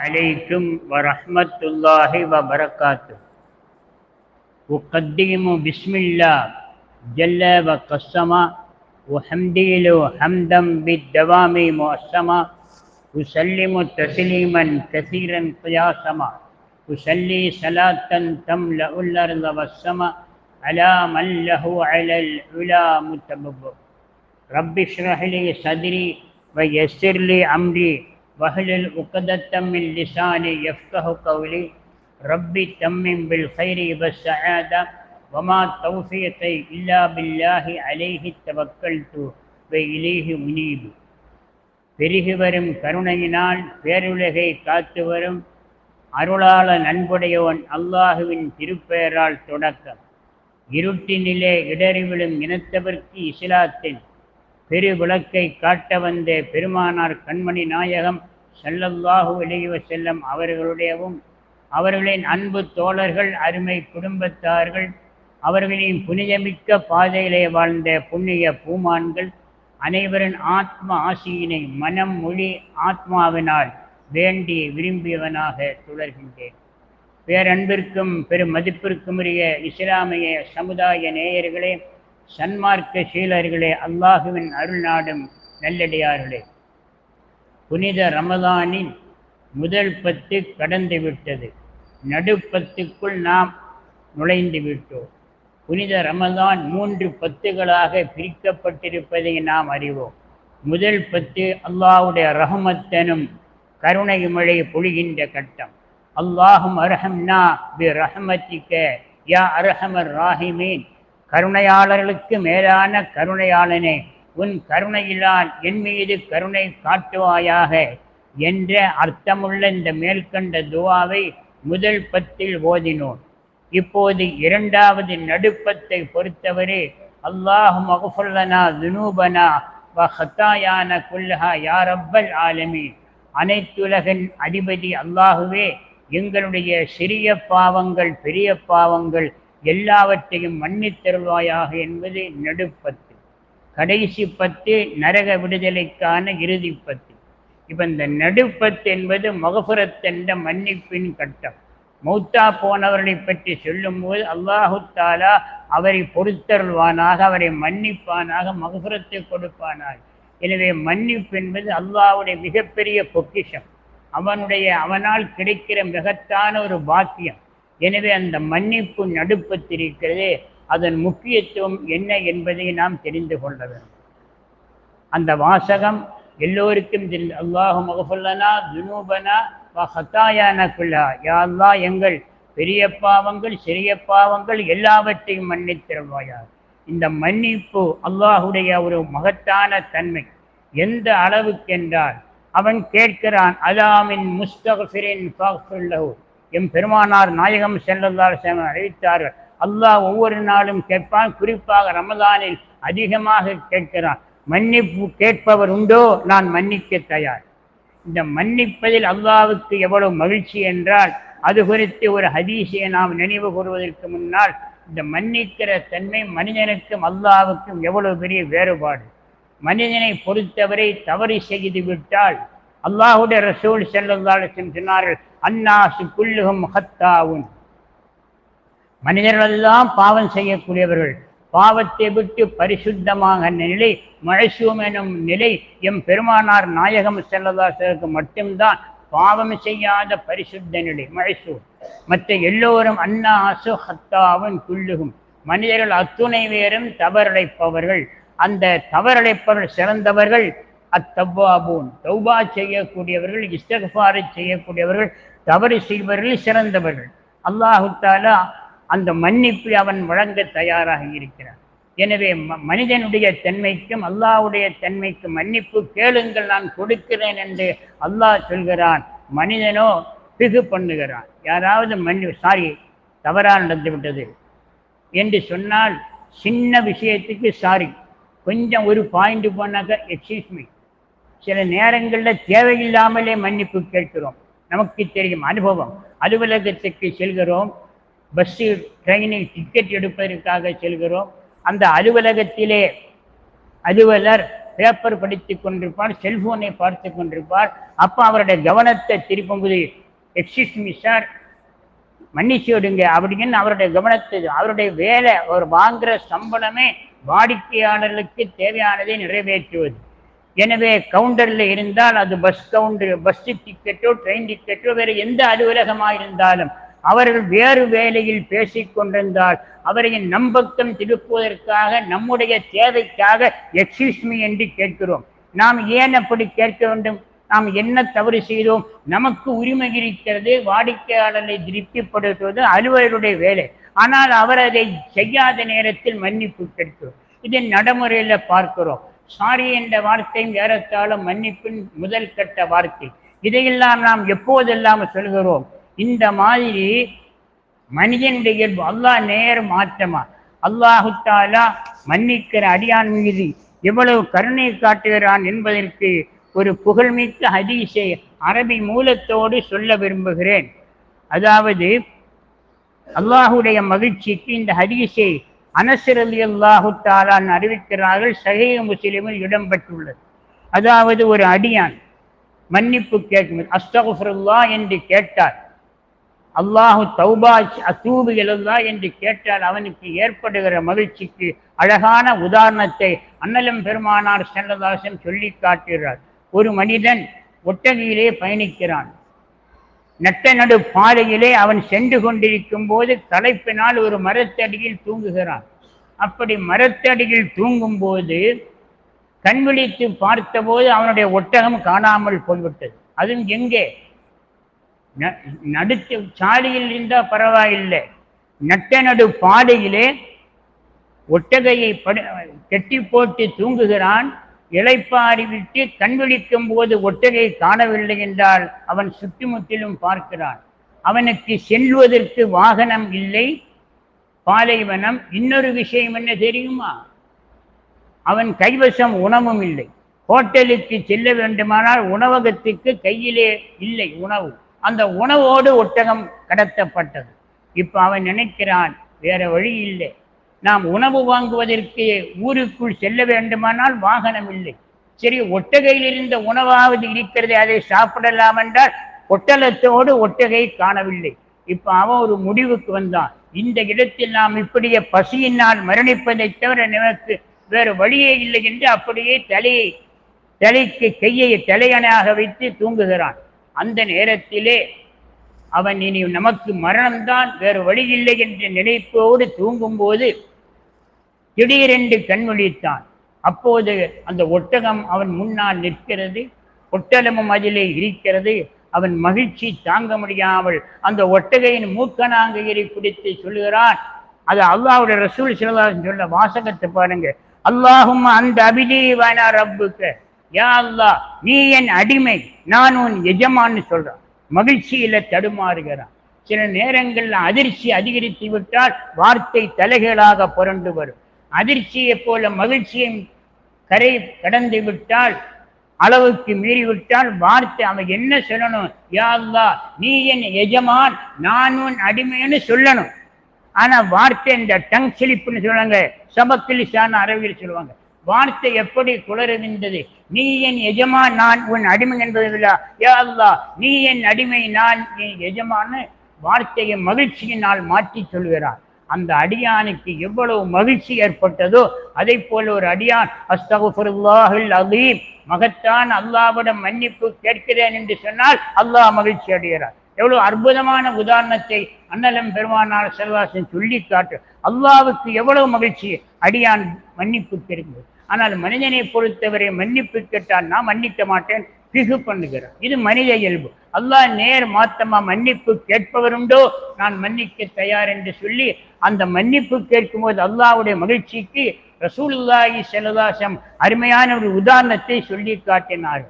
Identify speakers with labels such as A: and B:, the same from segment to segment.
A: عليكم ورحمة الله وبركاته. أقدم بسم الله جل وقسم وحمدي له حمدا بالدوام مؤسما أسلم تسليما كثيرا قياسما أسلي صلاة تملأ الأرض والسماء على من له على العلا متبب رب اشرح لي صدري ويسر لي أمري. வஹலில் உக்கதத்தம் மின் லிசானி எஃப்கஹு கவுலி ரப்பி தம்மிம் bill ஹைரி bus சஹாதா வமா தௌஃபியத்தை இல்லா பில்லாஹி அலேஹி தவக்கல் து இலேஹி முனீபு. பெருகி வரும் கருணையினால் பேருலகை காத்து வரும் அருளாள நண்புடையவன் அல்லாஹுவின் திருப்பெயரால் தொடக்கம். இருட்டினிலே இடறிவிடும் இனத்தவர்க்கு இஸ்லாத்தின் பெருவிளக்கை காட்ட வந்த பெருமானார் கண்மணி நாயகம் ஸல்லல்லாஹு அலைஹி செல்லும் அவர்களுடையவும் அவர்களின் அன்பு தோழர்கள் அருமை குடும்பத்தார்கள் அவர்களின் புனிதமிக்க பாதையிலே வாழ்ந்த புண்ணிய பூமான்கள் அனைவரின் ஆத்ம ஆசியினை மனம் மொழி ஆத்மாவினால் வேண்டி விரும்பியவனாக துளர்கின்றேன். பேரன்பிற்கும் பெரும் மதிப்பிற்குமுரிய இஸ்லாமிய சமுதாய நேயர்களே சன்மார்க்க சீலர்களே அல்லாஹுவின் அருள்நாடும் நல்லடியார்களே. புனித ரமதானின் முதல் பத்து கடந்து விட்டது நடுப்பத்துக்குள் நாம் நுழைந்து விட்டோம் புனித ரமதான் மூன்று பத்துகளாக பிரிக்கப்பட்டிருப்பதை நாம் அறிவோம். முதல் பத்து அல்லாஹுடைய ரஹமத்தனும் கருணை மழை பொழிகின்ற கட்டம். அல்லாஹும் அரஹம்னா பி ரஹமத்திக்க யா அரஹமர் ராஹிமீன். கருணையாளர்களுக்கு மேலான கருணையாளனே உன் கருணையிலால் என் மீது கருணை காட்டுவாயாக என்ற அர்த்தமுள்ள இந்த மேற்கண்ட துவாவை முதல் பத்தில் ஓதினோம். இப்போது இரண்டாவது நடுப்பத்தை பொறுத்தவரை அல்லாஹ் மகஃபுல்லனா துனூபனா வ ஹத்தாயான குல்லஹா யாரப்பல் ஆலமி அனைத்துலகின் அதிபதி அல்லாஹுவே எங்களுடைய சிறிய பாவங்கள் பெரிய பாவங்கள் எல்லாவற்றையும் மன்னித்தருள்வாயாக என்பது நடுப்பத்து. கடைசி பத்து நரக விடுதலைக்கான இறுதி பத்து. இப்போ இந்த நடுப்பத்து என்பது மகபுரத்தென்ற மன்னிப்பின் கட்டம். மௌத்தா போனவர்களை பற்றி சொல்லும்போது அல்லாஹு தாலா அவரை பொறுத்தருள்வானாக அவரை மன்னிப்பானாக மகபுரத்தை கொடுப்பானாக. எனவே மன்னிப்பு என்பது அல்லாஹுடைய மிகப்பெரிய பொக்கிஷம். அவனுடைய அவனால் கிடைக்கிற மிகத்தான ஒரு பாக்கியம். எனவே அந்த மன்னிப்பு நடுப்பத்திருக்கிறது அதன் முக்கியத்துவம் என்ன என்பதை நாம் தெரிந்து கொள்ள வேண்டும். அந்த வாசகம் எல்லோருக்கும் தெரிந்து அல்லாஹு மகஃபுல்லனா துனூபனா ஹத்தாயான குல்லா. யா எங்கள் பெரிய பாவங்கள் சிறிய பாவங்கள் எல்லாவற்றையும் மன்னித்திருவாயார் இந்த மன்னிப்பு அல்லாஹுடைய ஒரு மகத்தான தன்மை. எந்த அளவுக்கு என்றால் அவன் கேட்கிறான் அலாமின் முஸ்தகிரின் எம் பெருமானார் நாயகம் செல்லல்லார் அறிவித்தார்கள். அல்லாஹ் ஒவ்வொரு நாளும் கேட்பான் குறிப்பாக ரமதானில் அதிகமாக கேட்கிறான். மன்னிப்பு கேட்பவர் உண்டோ? நான் மன்னிக்க தயார். இந்த மன்னிப்பதில் அல்லாவுக்கு எவ்வளவு மகிழ்ச்சி என்றால் அது குறித்து ஒரு ஹதீஸை நாம் நினைவு கூறுவதற்கு முன்னால் இந்த மன்னிக்கிற தன்மை மனிதனுக்கும் அல்லாவுக்கும் எவ்வளவு பெரிய வேறுபாடு. மனிதனை பொறுத்தவரை தவறு செய்து விட்டால் அல்லாஹுடைய ரசூல் செல்லல்லாலும் சொன்னார்கள் அன்னாசு குள்ளுகும் ஹத்தாவும் மனிதர்கள் எல்லாம் பாவம் செய்யக்கூடியவர்கள். பாவத்தை விட்டு பரிசுத்தமாக நிலை மழைசுவம் எனும் நிலை எம் பெருமானார் நாயகம் செல்லதாசருக்கு மட்டும்தான் பாவம் செய்யாத பரிசுத்த நிலை மழைசு மற்ற எல்லோரும் அன்னாசு ஹத்தாவும் குள்ளுகும் மனிதர்கள் அத்துணை பேரும் தவறடைப்பவர்கள் அந்த தவறடைப்பவர்கள் சிறந்தவர்கள். அத்தவ்வாபூன். தௌபா செய்யக்கூடியவர்கள் இஸ்தகபாரை செய்யக்கூடியவர்கள் தவறு செய்பவர்கள் சிறந்தவர்கள். அல்லாஹு தாலா அந்த மன்னிப்பு அவன் வழங்க தயாராக இருக்கிறான். எனவே மனிதனுடைய தன்மைக்கும் அல்லாஹுடைய தன்மைக்கும் மன்னிப்பு கேளுங்கள் நான் கொடுக்கிறேன் என்று அல்லாஹ் சொல்கிறான். மனிதனோ பிகு பண்ணுகிறான். யாராவது மன்னி சாரி தவறாக நடந்துவிட்டது என்று சொன்னால் சின்ன விஷயத்துக்கு சாரி. கொஞ்சம் ஒரு பாயிண்ட் போனாக்க எக்ஸ்கியூஸ் மீ சில நேரங்களில் தேவையில்லாமலே மன்னிப்பு கேட்கிறோம். நமக்கு தெரியும் அனுபவம். அலுவலகத்துக்கு செல்கிறோம். பஸ்ஸு ட்ரெயினில் டிக்கெட் எடுப்பதற்காக செல்கிறோம். அந்த அலுவலகத்திலே அலுவலர் பேப்பர் படித்து கொண்டிருப்பார் செல்போனை பார்த்து கொண்டிருப்பார். அப்போ அவருடைய கவனத்தை திருப்பும்போது எக்ஸிஸ் மீ சார் மன்னிச்சு விடுங்க. அப்படின்னு அவருடைய கவனத்தை அவருடைய வேலை அவர் வாங்குகிற சம்பளமே வாடிக்கையாளர்களுக்கு தேவையானதை நிறைவேற்றுவது. எனவே கவுண்டரில் இருந்தால் அது பஸ் கவுண்டர் பஸ் டிக்கெட்டோ ட்ரெயின் டிக்கெட்டோ வேறு எந்த அலுவலகமாக இருந்தாலும் அவர்கள் வேறு வேலையில் பேசிக்கொண்டிருந்தால் கொண்டிருந்தால் அவரையின் நம்பக்கம் திருப்புவதற்காக நம்முடைய தேவைக்காக எக்ஸ்கியூஸ் மீ என்று கேட்கிறோம். நாம் ஏன் அப்படி கேட்க வேண்டும்? நாம் என்ன தவறு செய்தோம்? நமக்கு உரிமை இருக்கிறது வாடிக்கையாளரை திருப்திப்படுத்துவது அலுவலருடைய வேலை. ஆனால் அவர் அதை செய்யாத நேரத்தில் மன்னிப்பு கேட்கிறோம். இதை நடைமுறையில் பார்க்கிறோம். சாரி என்ற வார்த்தையும் ஏறத்தாழ மன்னிப்பின் முதல் கட்ட வார்த்தை. இதையெல்லாம் நாம் எப்போதெல்லாம் சொல்கிறோம்? இந்த மாதிரி மனிதனுடைய இயல்பு அல்லாஹ் நேர் மாற்றமா? அல்லாஹு தாலா மன்னிக்கிற அடியான் மீது எவ்வளவு கருணை காட்டுகிறான் என்பதற்கு ஒரு புகழ்மிக்க ஹதீஸை அரபி மூலத்தோடு சொல்ல விரும்புகிறேன். அதாவது அல்லாஹுடைய மகிழ்ச்சிக்கு இந்த ஹதீஸை அனசரலி அல்லாஹு தாலான் அறிவிக்கிறார்கள் சகைய முஸ்லிமில் இடம்பெற்றுள்ளது. அதாவது ஒரு அடியான் மன்னிப்பு கேட்கும். அஸ்தகுஃபுல்லா என்று கேட்டார். அல்லாஹு தௌபா அத்தூபு எழுதா என்று கேட்டால் அவனுக்கு ஏற்படுகிற மகிழ்ச்சிக்கு அழகான உதாரணத்தை அன்னலம் பெருமானார் செல்லதாசன் சொல்லி காட்டுகிறார். ஒரு மனிதன் ஒட்டகையிலே பயணிக்கிறான். நட்ட நடு பாதையிலே அவன் சென்று கொண்டிருக்கும் போது தலைப்பினால் ஒரு மரத்தடியில் தூங்குகிறான். அப்படி மரத்தடியில் தூங்கும் போது கண் விழித்து பார்த்தபோது அவனுடைய ஒட்டகம் காணாமல் போய்விட்டது. அதுவும் எங்கே? ந- நடுத்து சாலையில் இருந்தால் பரவாயில்லை. நட்ட நடு பாதையிலே ஒட்டகையை படு கெட்டி போட்டு தூங்குகிறான். இளைப்பாரி விட்டு கண் விழிக்கும் போது ஒட்டகை காணவில்லை என்றால் அவன் சுற்றுமுற்றிலும் பார்க்கிறான். அவனுக்கு செல்வதற்கு வாகனம் இல்லை பாலைவனம். இன்னொரு விஷயம் என்ன தெரியுமா? அவன் கைவசம் உணவும் இல்லை. ஹோட்டலுக்கு செல்ல வேண்டுமானால் உணவகத்துக்கு கையிலே இல்லை உணவு. அந்த உணவோடு ஒட்டகம் கடத்தப்பட்டது. இப்போ அவன் நினைக்கிறான் வேற வழி இல்லை. நாம் உணவு வாங்குவதற்கு ஊருக்குள் செல்ல வேண்டுமானால் வாகனம் இல்லை. சரி ஒட்டகையில் இருந்த உணவாவது இருக்கிறது அதை சாப்பிடலாம் என்றால் ஒட்டலத்தோடு ஒட்டகை காணவில்லை. இப்ப அவன் ஒரு முடிவுக்கு வந்தான். இந்த இடத்தில் நாம் இப்படியே பசியினால் மரணிப்பதை தவிர நமக்கு வேறு வழியே இல்லை என்று அப்படியே தலையை தலைக்கு கையை தலையணையாக வைத்து தூங்குகிறான். அந்த நேரத்திலே அவன் இனி நமக்கு மரணம்தான் வேறு வழி இல்லை என்ற நினைப்போடு தூங்கும்போது திடீரென்று கண்மொழித்தான் அப்போது அந்த ஒட்டகம் அவன் முன்னால் நிற்கிறது. ஒட்டகமும் அதிலே இருக்கிறது. அவன் மகிழ்ச்சி தாங்க முடியாமல் அந்த ஒட்டகையின் மூக்கணாங்கயிரை குறித்து சொல்லுகிறான். அது அல்லாவுடைய ரசூல் சிலதாசன் சொல்ல வாசகத்தை பாருங்க. அல்லாஹும் அந்த அபிதீவானா ரப்புக்கு. யா அல்லா நீ என் அடிமை நான் உன் எஜமான்னு சொல்றான். மகிழ்ச்சியில தடுமாறுகிறான். சில நேரங்களில் அதிர்ச்சி அதிகரித்து விட்டால் வார்த்தை தலைகளாக புரண்டு வரும். அதிர்ச்சியைப் போல மகிழ்ச்சியும் கரை கடந்து விட்டால் அளவுக்கு மீறிவிட்டால் வார்த்தை அவன் என்ன சொல்லணும்? யா நீ என் எஜமான் நான் உன் அடிமைன்னு சொல்லணும். ஆனால் வார்த்தை இந்த டங் சிலிப்புன்னு சொல்லுவாங்க சபக்கிலிசான அறவியல் சொல்லுவாங்க. வார்த்தை எப்படி குளறுகின்றது? நீ என் எஜமான் நான் உன் அடிமை என்பதில்ல யா நீ என் அடிமை நான் என் எஜமான்னு வார்த்தையை மகிழ்ச்சியினால் மாற்றி சொல்கிறார் அந்த அடியானுக்கு எவ்வளவு மகிழ்ச்சி ஏற்பட்டதோ அதை போல ஒரு அடியான் அஸ்தகுல்லாஹில் அலீம் மகத்தான் அல்லாவிடம் மன்னிப்பு கேட்கிறேன் என்று சொன்னால் அல்லாஹ் மகிழ்ச்சி அடைகிறார். எவ்வளவு அற்புதமான உதாரணத்தை அன்னலம் பெருமானார் செல்வாசன் சொல்லி காட்டு. அல்லாவுக்கு எவ்வளவு மகிழ்ச்சி அடியான் மன்னிப்பு கேட்கிறது ஆனால் மனிதனை பொறுத்தவரை மன்னிப்பு கேட்டால் நான் மன்னிக்க மாட்டேன் பிகு பண்ணுகிறோம் இது மனித இயல்பு. அல்லாஹ் நேர் மாத்தமா மன்னிப்பு கேட்பவருண்டோ? நான் மன்னிக்க தயார் என்று சொல்லி அந்த மன்னிப்பு கேட்கும்போது அல்லாஹுடைய மகிழ்ச்சிக்கு ரசூலுல்லாஹி செலதாசம் அருமையான ஒரு உதாரணத்தை சொல்லி காட்டினார்.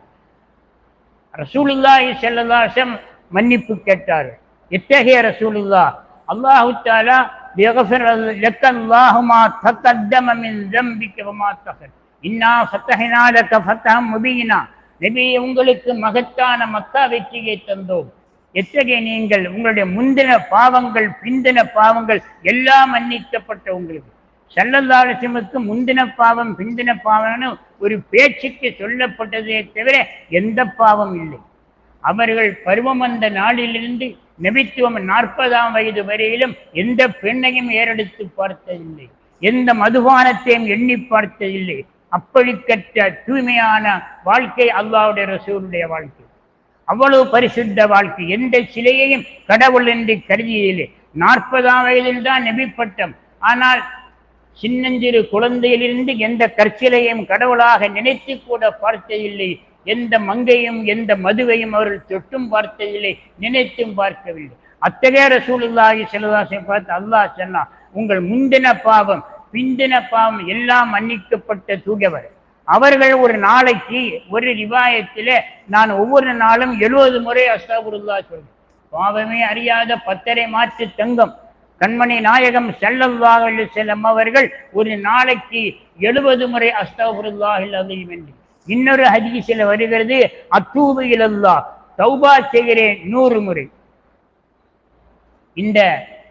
A: ரசூலுல்லாஹி செல்லதாசம் மன்னிப்பு கேட்டார்கள் எத்தகைய ரசூலுல்லா அல்லாஹு தாலா இன்னா ஃபத்தஹினா லக்க ஃபத்தஹம் முபீனா நபி உங்களுக்கு மகத்தான மக்கா வெற்றியை தந்தோம். எத்தகைய நீங்கள் உங்களுடைய முந்தின பாவங்கள் பிந்தின பாவங்கள் எல்லாம் மன்னிக்கப்பட்ட உங்களுக்கு. செல்லல்லாரசமுக்கு முந்தின பாவம் பிந்தின பாவம்னு ஒரு பேச்சுக்கு சொல்லப்பட்டதே தவிர எந்த பாவம் இல்லை. அவர்கள் பருவம் வந்த நாளிலிருந்து நபித்துவம் நாற்பதாம் வயது வரையிலும் எந்த பெண்ணையும் ஏறெடுத்து பார்த்ததில்லை. எந்த மதுபானத்தையும் எண்ணி பார்த்ததில்லை. அப்பழிக்கற்ற தூய்மையான வாழ்க்கை அல்லாவுடைய ரசூருடைய வாழ்க்கை. அவ்வளவு பரிசுத்த வாழ்க்கை. எந்த சிலையையும் கடவுள் என்று கருதியதில்லை. நாற்பதாம் வயதில் தான் நெபிப்பட்டம் ஆனால் சின்னஞ்சிறு குழந்தையிலிருந்து எந்த கற்சிலையும் கடவுளாக நினைத்து கூட பார்த்ததில்லை. எந்த மங்கையும் எந்த மதுவையும் அவர்கள் தொட்டும் பார்த்ததில்லை. நினைத்தும் பார்க்கவில்லை. அத்தகைய ரசூலுல்லாஹி செல்லதாசை பார்த்து அல்லாஹ் சொன்னான் உங்கள் முந்தின பாவம் பிந்தின பாவம் எல்லாம் மன்னிக்கப்பட்ட தூயவர் அவர்கள் ஒரு நாளைக்கு ஒரு ரிவாயத்தில் நான் ஒவ்வொரு நாளும் எழுபது முறை அஸ்தாபுருல்லா சொல்றேன். பாவமே அறியாத பத்தரை மாற்று தங்கம். கண்மணி நாயகம் செல்லல்லாஹ் செல்லம் அவர்கள் ஒரு நாளைக்கு எழுபது முறை அஸ்தாபுருல்லாஹில் அதையும் என்று. இன்னொரு ஹதீஸில் வருகிறது அத்தூபு இலல்லா தௌபா செய்கிறேன் நூறு முறை. இந்த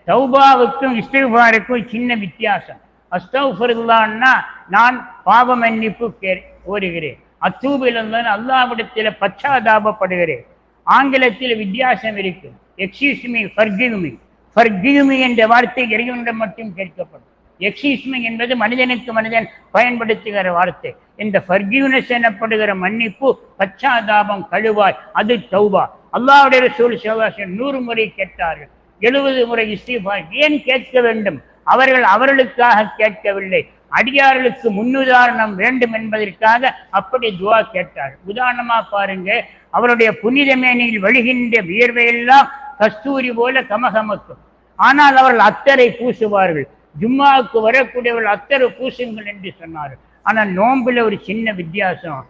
A: தௌபாவுக்கும் இஸ்திஃபாருக்கும் சின்ன வித்தியாசம். அஸ்தௌஃபருல்லான்னா நான் பாவ மன்னிப்பு கே கோருகிறேன். அத்தூபிலிருந்தான் அல்லாவிடத்தில் பச்சாதாபப்படுகிறேன். ஆங்கிலத்தில் வித்தியாசம் இருக்கும். எக்ஸியூஸ் மீ ஃபர்கியுமி மீ என்ற வார்த்தை இறைவனிடம் மட்டும் கேட்கப்படும். எக்ஸியூஸ் என்பது மனிதனுக்கு மனிதன் பயன்படுத்துகிற வார்த்தை. இந்த ஃபர்கிவ்னஸ் எனப்படுகிற மன்னிப்பு பச்சாதாபம் கழுவாய். அது தௌபா. அல்லாவுடைய ரசூல் சிவகாசன் நூறு முறை கேட்டார்கள். எழுபது முறை இஸ்தீஃபா ஏன் கேட்க வேண்டும்? அவர்கள் அவர்களுக்காக கேட்கவில்லை. அடியார்களுக்கு முன்னுதாரணம் வேண்டும் என்பதற்காக அப்படி துவா கேட்டார். உதாரணமா பாருங்க அவருடைய புனித மேனியில் வழிகின்ற வியர்வையெல்லாம் கஸ்தூரி போல கமகமக்கும். ஆனால் அவர்கள் அத்தரை பூசுவார்கள். ஜும்மாவுக்கு வரக்கூடியவர்கள் அத்தரை பூசுங்கள் என்று சொன்னார்கள் ஆனால் நோன்புல ஒரு சின்ன வித்தியாசம்.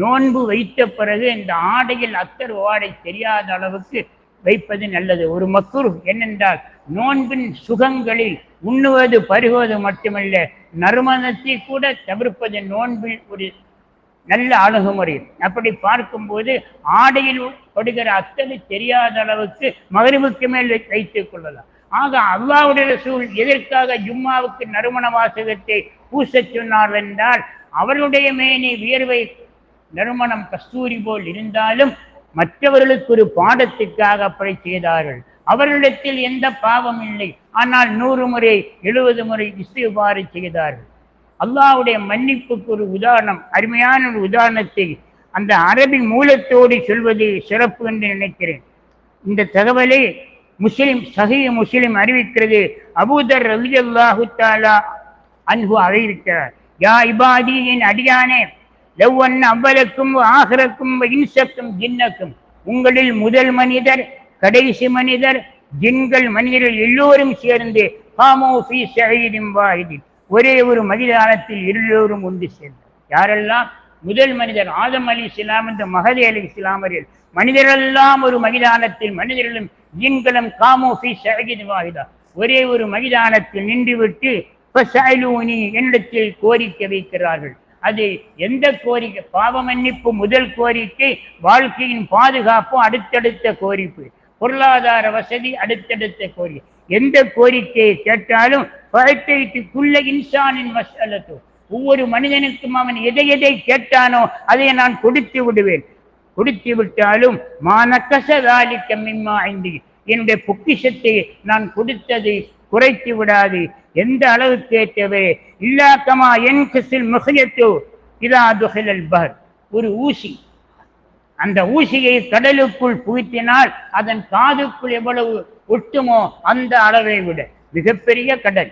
A: நோன்பு வைத்த பிறகு இந்த ஆடையில் அத்தர் ஓடை தெரியாத அளவுக்கு வைப்பது நல்லது. ஒரு மக்குரு என்னென்றால் நோன்பின் சுகங்களில் உண்ணுவது பருகுவது மட்டுமல்ல நறுமணத்தை கூட தவிர்ப்பது நோன்பில் ஒரு நல்ல அணுகுமுறை. அப்படி பார்க்கும்போது ஆடையில் படுகிற அத்தனை தெரியாத அளவுக்கு மகரிவுக்கு மேல் வைத்துக் கொள்ளலாம். ஆக அல்லாவுடைய சூழ் எதற்காக ஜும்மாவுக்கு நறுமண வாசகத்தை பூச சொன்னார் என்றால் அவருடைய மேனி வியர்வை நறுமணம் கஸ்தூரி போல் இருந்தாலும் மற்றவர்களுக்கு ஒரு பாடத்துக்காக அப்படி செய்தார்கள். அவர்களிடத்தில் எந்த பாவம் இல்லை. ஆனால் நூறு முறை எழுபது முறை இஸ்திபாறு செய்தார்கள். அல்லாவுடைய மன்னிப்புக்கு ஒரு உதாரணம் அருமையான ஒரு உதாரணத்தை அந்த அரபி மூலத்தோடு சொல்வது சிறப்பு என்று நினைக்கிறேன். இந்த தகவலை முஸ்லிம் சகி முஸ்லிம் அறிவிக்கிறது. அபூதர் ரவி அல்லாஹு தாலா அன்பு அறிவிக்கிறார். யா இபாதி என் அடியானே லவ்வன் அவ்வளக்கும் ஆகரக்கும் இன்சக்கும் ஜின்னக்கும் உங்களில் முதல் மனிதர் கடைசி மனிதர் ஜின்கள் மனிதர்கள் எல்லோரும் சேர்ந்து காமோ ஃபீ வாஹிதின். ஒரே ஒரு மதிதானத்தில் எல்லோரும் ஒன்று சேர்ந்தார் யாரெல்லாம்? முதல் மனிதர் ஆதம் அலி இஸ்லாம் இந்த மகதி அலி இஸ்லாமரில் மனிதரெல்லாம் ஒரு மகிதானத்தில் மனிதர்களும் ஜின்களும் காமோஃபி ஃபீ ஷஹீதின் வாஹிதா. ஒரே ஒரு மைதானத்தில் நின்றுவிட்டு என்னிடத்தில் கோரிக்கை வைக்கிறார்கள். அது எந்த கோரிக்கை? பாவ மன்னிப்பு முதல் கோரிக்கை வாழ்க்கையின் பாதுகாப்பு அடுத்தடுத்த கோரிப்பு. பொருளாதார வசதி அடுத்தடுத்த கோரிக்கை. எந்த கோரிக்கையை கேட்டாலும் குள்ள இன்சானின் மசலத்தோ ஒவ்வொரு மனிதனுக்கும் அவன் எதை எதை கேட்டானோ அதை நான் கொடுத்து விடுவேன். கொடுத்து விட்டாலும் மானக்கசதாலி கம்மிம்மா ஐந்து என்னுடைய பொக்கிஷத்தை நான் கொடுத்தது குறைத்து விடாது. எந்த அளவுக்கு கேட்டவே இல்லாக்கமா என் கசில் முகையத்தோ இதா துகலல் பர் ஒரு ஊசி. அந்த ஊசியை கடலுக்குள் புகுத்தினால் அதன் காதுக்குள் எவ்வளவு ஒட்டுமோ அந்த அளவை விட. மிகப்பெரிய கடல்.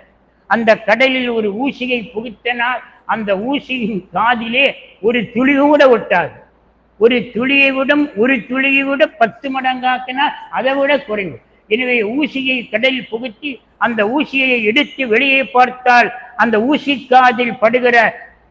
A: அந்த கடலில் ஒரு ஊசியை புகுத்தினால் அந்த ஊசியின் காதிலே ஒரு துளி கூட ஒட்டாது. ஒரு துளியை விடும் ஒரு துளியை விட பத்து மடங்காக்கினால் அதை விட குறைவு. எனவே ஊசியை கடலில் புகுத்தி அந்த ஊசியை எடுத்து வெளியே பார்த்தால் அந்த ஊசி காதில் படுகிற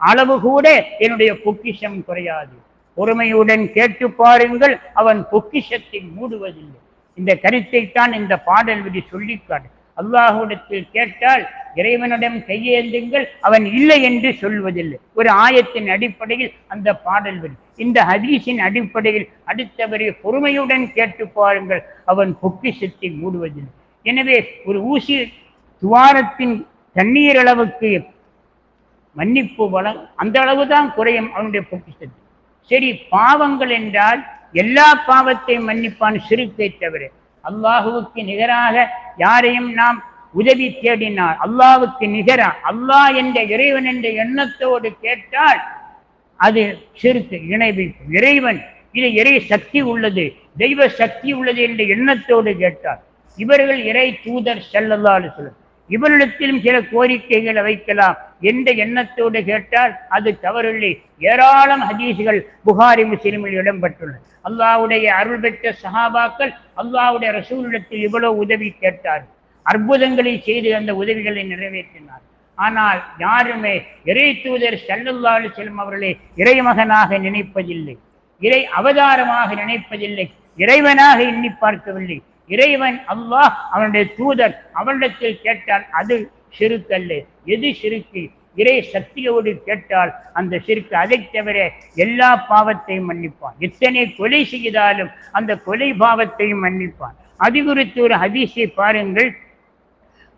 A: அளவு கூட என்னுடைய பொக்கிஷம் குறையாது. பொறுமையுடன் கேட்டு பாருங்கள். அவன் பொக்கிஷத்தை மூடுவதில்லை. இந்த கருத்தைத்தான் இந்த பாடல் விதி சொல்லிக்காடு அல்லாஹுடத்தில் கேட்டால் இறைவனிடம் கையேந்துங்கள் அவன் இல்லை என்று சொல்வதில்லை. ஒரு ஆயத்தின் அடிப்படையில் அந்த பாடல் வரி இந்த ஹதீஸின் அடிப்படையில் அடுத்தவரை பொறுமையுடன் கேட்டு பாருங்கள். அவன் பொக்கிசத்தை மூடுவதில்லை. எனவே ஒரு ஊசி துவாரத்தின் தண்ணீர் அளவுக்கு மன்னிப்பு வளம் அந்த அளவு தான் குறையும் அவனுடைய பொக்கிசத்தை சரி பாவங்கள் என்றால் எல்லா பாவத்தையும் மன்னிப்பான் சிறுத்தை தவிர அல்லாஹுவுக்கு நிகராக யாரையும் நாம் உதவி தேடினார் அல்லாவுக்கு நிகரா அல்லாஹ் என்ற இறைவன் என்ற எண்ணத்தோடு கேட்டால் அது சிறுக்கு இணைவி இறைவன். இது இறை சக்தி உள்ளது தெய்வ சக்தி உள்ளது என்ற எண்ணத்தோடு கேட்டார். இவர்கள் இறை தூதர் செல்லல்லான்னு சொல்லும் இவரிடத்திலும் சில கோரிக்கைகளை வைக்கலாம். எந்த எண்ணத்தோடு கேட்டால் அது தவறில்லை. ஏராளம் ஹதீசுகள் புகாரி முஸ்லிமில் இடம்பெற்றுள்ளன அல்லாஹ்வுடைய அருள் பெற்ற சஹாபாக்கள் அல்லாஹ்வுடைய ரசூலிடத்தில் இவ்வளவு உதவி கேட்டார் அற்புதங்களை செய்து அந்த உதவிகளை நிறைவேற்றினார் ஆனால் யாருமே இறை தூதர் சல்லல்லாஹு செல்லும் அவர்களை இறைமகனாக நினைப்பதில்லை. இறை அவதாரமாக நினைப்பதில்லை. இறைவனாக எண்ணி பார்க்கவில்லை. இறைவன் அல்லாஹ் அவனுடைய தூதர் அவனிடத்தில் கேட்டால் அது சிறுக்கல்ல. எது சிறுக்கு? இறை சக்தியோடு கேட்டால் அந்த சிறுக்கு அதை தவிர எல்லா பாவத்தையும் மன்னிப்பான். எத்தனை கொலை செய்தாலும் அந்த கொலை பாவத்தையும் மன்னிப்பான். அது குறித்து ஒரு ஹதீஸை பாருங்கள்.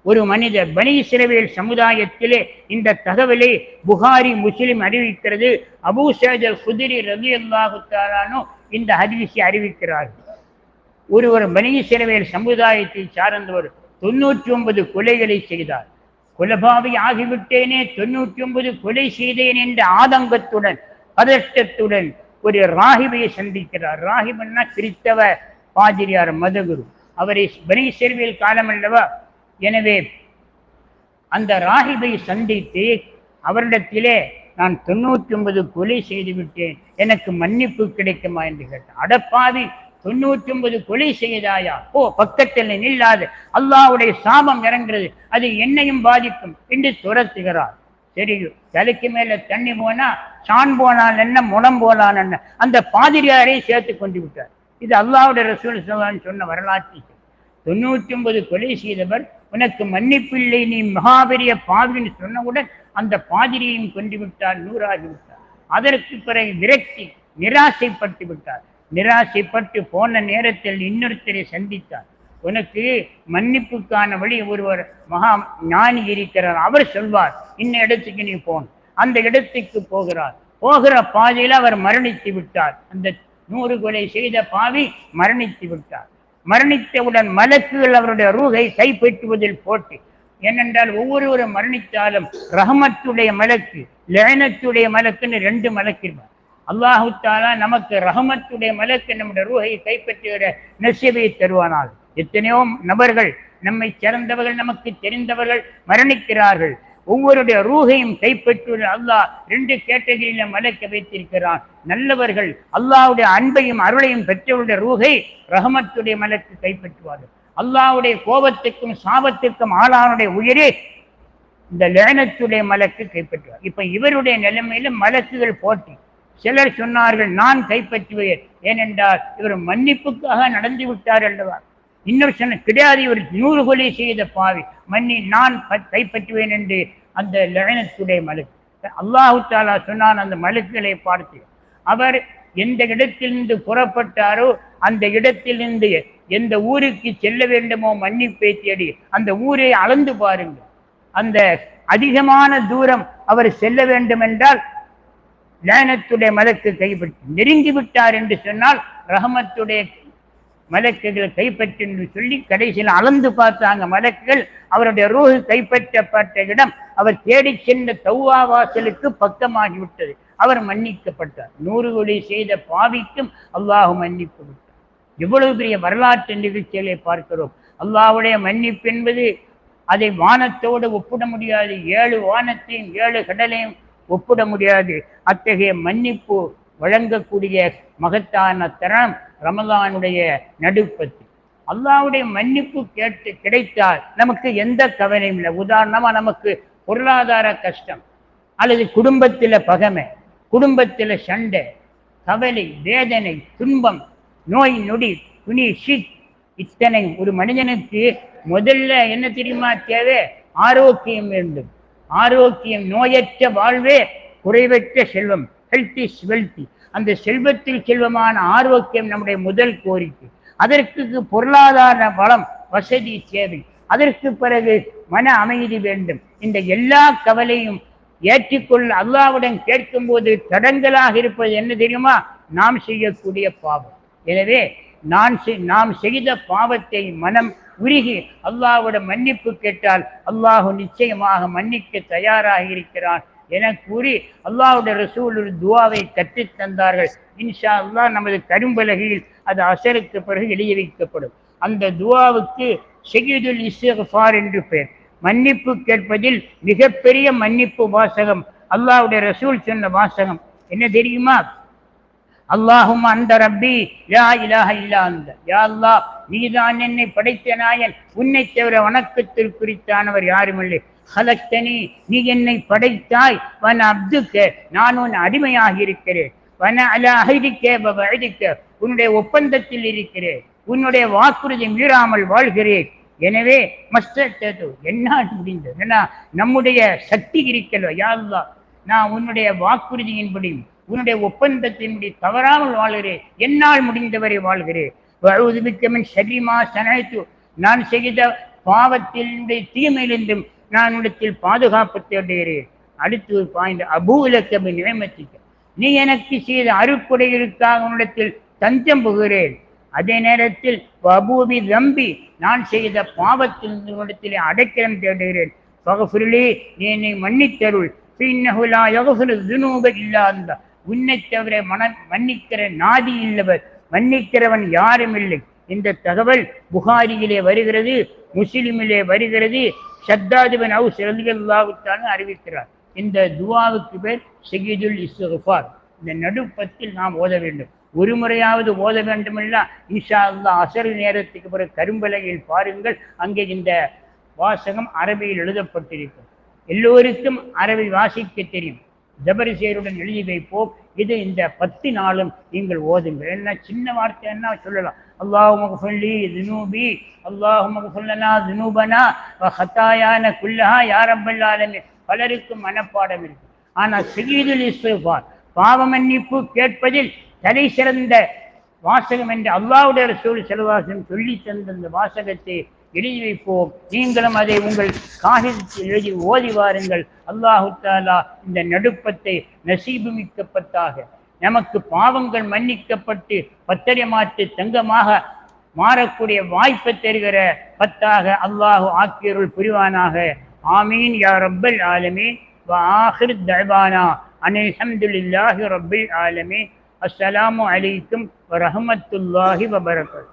A: ஒரு மனிதர் பனி சிறவியல் சமுதாயத்திலே இந்த தகவலை புகாரி முஸ்லிம் அறிவிக்கிறது. அபு சேஜல் குதிரி ரவி அல்லாஹு இந்த ஹதீஸை ஒரு ஒருவர் மனித சிறவையில் சமுதாயத்தை சார்ந்தவர் தொண்ணூற்றி ஒன்பது கொலைகளை செய்தார். குலபாவி ஆகிவிட்டேனே தொண்ணூற்றி ஒன்பது கொலை செய்தேன் என்ற ஆதங்கத்துடன் பதட்டத்துடன் ஒரு ராகிபையை சந்திக்கிறார். ராகிபன்னா கிறித்தவ பாதிரியார் மதகுரு. அவரை பனி இஸ்ரவேல் காலம் அல்லவா எனவே அந்த ராகிபை சந்தித்து அவரிடத்திலே நான் தொண்ணூற்றி ஒன்பது கொலை செய்து விட்டேன் எனக்கு மன்னிப்பு கிடைக்குமா என்று கேட்டான் அடப்பாவி தொண்ணூற்றி ஒன்பது கொலை செய்தாயா? ஓ பக்கத்தில் நில்லாது. அல்லாஹ்வுடைய சாபம் இறங்குறது அது என்னையும் பாதிக்கும் என்று துரத்துகிறார். சரி தலைக்கு மேல தண்ணி போனா சான் போனான் என்ன முனம் போலான் என்ன? அந்த பாதிரியாரை சேர்த்து கொண்டு விட்டார். இது அல்லாவுடைய ரசூல் ஸல்லல்லாஹு சொன்ன வரலாற்று தொண்ணூற்றி ஒன்பது கொலை செய்தவர் உனக்கு மன்னிப்பில்லை நீ மகாபெரிய பாவின்னு சொன்னவுடன் அந்த பாதிரியையும் கொண்டு விட்டார் நூறாகி விட்டார். அதற்கு பிறகு விரக்தி நிராசைப்பட்டு விட்டார். நிராசைப்பட்டு போன நேரத்தில் இன்னொருத்தரை சந்தித்தார். உனக்கு மன்னிப்புக்கான வழி ஒருவர் மகா ஞானி இருக்கிறார். அவர் சொல்வார் இன்ன இடத்துக்கு நீ போன் அந்த இடத்துக்கு போகிறார். போகிற பாதையில் அவர் மரணித்து விட்டார். அந்த நூறு கொலை செய்த பாவி மரணித்து விட்டார். மரணித்தவுடன் மலக்குகள் அவருடைய ரூகை கைப்பற்றுவதில் போட்டு. ஏனென்றால் ஒவ்வொருவரும் மரணித்தாலும் ரஹமத்துடைய மலக்கு லேனத்துடைய மலக்குன்னு ரெண்டு மலக்கு அல்லாஹு தாலா நமக்கு ரஹமத்துடைய மலக்கு நம்முடைய ரூஹை கைப்பற்றுகிற நெசவை தருவானால் எத்தனையோ நபர்கள் நம்மை சிறந்தவர்கள் நமக்கு தெரிந்தவர்கள் மரணிக்கிறார்கள். ஒவ்வொருடைய ரூகையும் கைப்பற்றுவது அல்லாஹ் ரெண்டு கேட்டகரியில மலக்க வைத்திருக்கிறான். நல்லவர்கள் அல்லாவுடைய அன்பையும் அருளையும் பெற்றவருடைய ரூகை ரஹமத்துடைய மலக்கு கைப்பற்றுவார்கள். அல்லாஹ்வுடைய கோபத்துக்கும் சாபத்திற்கும் ஆளானுடைய உயிரே இந்த லேனத்துடைய மலக்கு கைப்பற்றுவார். இப்ப இவருடைய நிலைமையில மலக்குகள் போட்டி. சிலர் சொன்னார்கள் நான் கைப்பற்றுவேன். ஏனென்றால் இவர் மன்னிப்புக்காக நடந்து விட்டார் அல்லவா? இன்னொரு சொன்ன கிடையாது இவர் நூறு கொலை செய்த பாவி. மன்னி நான் கைப்பற்றுவேன் என்று அந்த லயனத்துடைய மலுக்கு. அல்லாஹு தாலா சொன்னான் அந்த மலுக்களை பார்த்து அவர் எந்த இடத்திலிருந்து புறப்பட்டாரோ அந்த இடத்திலிருந்து எந்த ஊருக்கு செல்ல வேண்டுமோ மன்னிப்பை தேடி அந்த ஊரை அளந்து பாருங்கள். அந்த அதிகமான தூரம் அவர் செல்ல வேண்டும் என்றால் லேனத்துடைய மலக்கு கைப்பற்றி நெருங்கி விட்டார் என்று சொன்னால் ரஹமத்துடைய மலக்குகளை கைப்பற்றி என்று சொல்லி கடைசியில் அளந்து பார்த்தாங்க மலக்குகள் அவருடைய ரூஹு கைப்பற்றப்பட்ட இடம். அவர் தேடிச் சென்ற தௌவா வாசலுக்கு பக்கமாகிவிட்டது அவர் மன்னிக்கப்பட்டார். நூறு ஒளி செய்த பாவிக்கும் அல்லாஹு மன்னிப்பு விட்டார். எவ்வளவு பெரிய வரலாற்று நிகழ்ச்சிகளை பார்க்கிறோம். அல்லாஹ்வுடைய மன்னிப்பு என்பது அதை வானத்தோடு ஒப்பிட முடியாது. ஏழு வானத்தையும் ஏழு கடலையும் ஒப்பிட முடியாது. அத்தகைய மன்னிப்பு வழங்கக்கூடிய மகத்தான தரம் ரமதானுடைய நடுப்பத்து. அல்லாவுடைய மன்னிப்பு கேட்டு கிடைத்தால் நமக்கு எந்த கவலையும் இல்லை. உதாரணமாக நமக்கு பொருளாதார கஷ்டம் அல்லது குடும்பத்தில் பகமை குடும்பத்தில் சண்டை கவலை வேதனை துன்பம் நோய் நொடி துணி ஷிக் இத்தனை. ஒரு மனிதனுக்கு முதல்ல என்ன தெரியுமா தேவை? ஆரோக்கியம் வேண்டும். ஆரோக்கியம் நோயற்ற வாழ்வே குறைவற்ற செல்வம். ஹெல்த் இஸ் வெல்த் அந்த செல்வத்தில் செல்வமான ஆரோக்கியம் நம்முடைய முதல் கோரிக்கை. அதற்கு பொருளாதார வளம் வசதி தேவை அதற்கு பிறகு மன அமைதி வேண்டும். இந்த எல்லா கவலையும் ஏற்றிக்கொள்ள அல்லாவுடன் கேட்கும்போது தடங்கலாக இருப்பது என்ன தெரியுமா? நாம் செய்யக்கூடிய பாவம். எனவே நான் நாம் செய்த பாவத்தை மனம் உருகி அல்லாவிடம் மன்னிப்பு கேட்டால் அல்லாஹு நிச்சயமாக மன்னிக்க தயாராக இருக்கிறான் என கூறி அல்லாவுடைய ரசூல் ஒரு துவாவை கற்றுத் தந்தார்கள். இன்ஷா அல்லாஹ் நமது கரும்பலகையில் அது அசருக்கு பிறகு எழுதி வைக்கப்படும் அந்த துவாவுக்கு செய்யுதுல் இஸ்ஃபார் என்று பெயர். மன்னிப்பு கேட்பதில் மிகப்பெரிய மன்னிப்பு வாசகம் அல்லாவுடைய ரசூல் சொன்ன வாசகம். என்ன தெரியுமா? அல்லாஹும் அந்த ரப்பி யா இலாஹ இல்லா அந்த. யா அல்லாஹ் நீதான் என்னை படைத்த நாயன். உன்னை தவிர வணக்கத்தில் குறித்தானவர் யாருமில்லை. ஹலக்தனி நீ என்னை படைத்தாய். வன அப்துக்க நான் உன் அடிமையாக இருக்கிறேன். வன அல அகிதிக்க வழிதிக்க உன்னுடைய ஒப்பந்தத்தில் இருக்கிறேன். உன்னுடைய வாக்குறுதி மீறாமல் வாழ்கிறேன். எனவே மஸ்தது என்னால் முடிந்தது. ஏன்னா நம்முடைய சக்தி இருக்கலோ யாருதான் நான் உன்னுடைய வாக்குறுதியின்படி உன்னுடைய ஒப்பந்தத்தின்படி தவறாமல் வாழ்கிறேன் என்னால் முடிந்தவரை வாழ்கிறேன் வழுதுமிக்கமன் சரிமா சனத்து நான் செய்த பாவத்தினுடைய தீமையிலிருந்தும் நான் இடத்தில் பாதுகாப்பு தேடுகிறேன் அடுத்து ஒரு பாய்ந்த அபூலக்கமின் நியமத்திக்க நீ எனக்கு செய்த அருக்குடைகளுக்காக உன்னிடத்தில் தஞ்சம் புகிறேன் அதே நேரத்தில் அபூபி தம்பி நான் செய்த பாவத்தில் இடத்திலே அடைக்கலம் தேடுகிறேன். பகஃபுருளே நீ என்னை மன்னித்தருள். பின்னகுலா யகுஃபுரு துனூப உன்னை தவிர மன மன்னிக்கிற நாதி இல்லவர். மன்னிக்கிறவன் யாரும் இல்லை. இந்த தகவல் புகாரியிலே வருகிறது முஸ்லிமிலே வருகிறது. சத்தாதிபன் அவு ரலியல்லாவுத்தான் அறிவிக்கிறார். இந்த துவாவுக்கு பேர் சகிதுல் இஸ்ஃபார் இந்த நடுப்பத்தில் நாம் ஓத வேண்டும். ஒரு முறையாவது ஓத வேண்டுமில்ல இன்ஷா அல்லா அசர் நேரத்துக்கு பிறகு கரும்பலையில் பாருங்கள். அங்கே இந்த வாசகம் அரபியில் எழுதப்பட்டிருக்கும். எல்லோருக்கும் அரபி வாசிக்க தெரியும். ஜபரிசேருடன் எழுதி வைப்போம். இது இந்த பத்து நாளும் நீங்கள் ஓதுங்கள். என்ன சின்ன வார்த்தை என்ன சொல்லலாம்? அல்லாஹு சொல்லி தினூபி அல்லாஹு சொல்லனா தினூபனா ஹத்தாயான குல்லஹா யாரப்பல்லாலுமே பலருக்கும் மனப்பாடம் இருக்கு ஆனால் சகீதுல் இஸ்ஃபார் பாவ மன்னிப்பு கேட்பதில் தலை சிறந்த வாசகம் என்று அல்லாவுடைய ரசூல் செலவாசம் சொல்லி தந்த இந்த வாசகத்தை எழுதி வைப்போம். நீங்களும் அதை உங்கள் காகில் எழுதி ஓதி வாருங்கள். அல்லாஹு தாலா இந்த நடுப்பத்தை நசீபுமிக்கப்பட்டாக. நமக்கு பாவங்கள் மன்னிக்கப்பட்டு பத்தரை மாற்று தங்கமாக மாறக்கூடிய வாய்ப்பை தருகிற பத்தாக அல்லாஹு ஆக்கியருள் புரிவானாக. ஆமீன் யா ரப்பல் ஆலமே ஆஹிர் தல்வானா அனில் அஹமதுல்லாஹி ரப்பில் ஆலமீன். அஸ்ஸலாமு அலைக்கும் வரஹமத்துல்லாஹி வபரகாத்.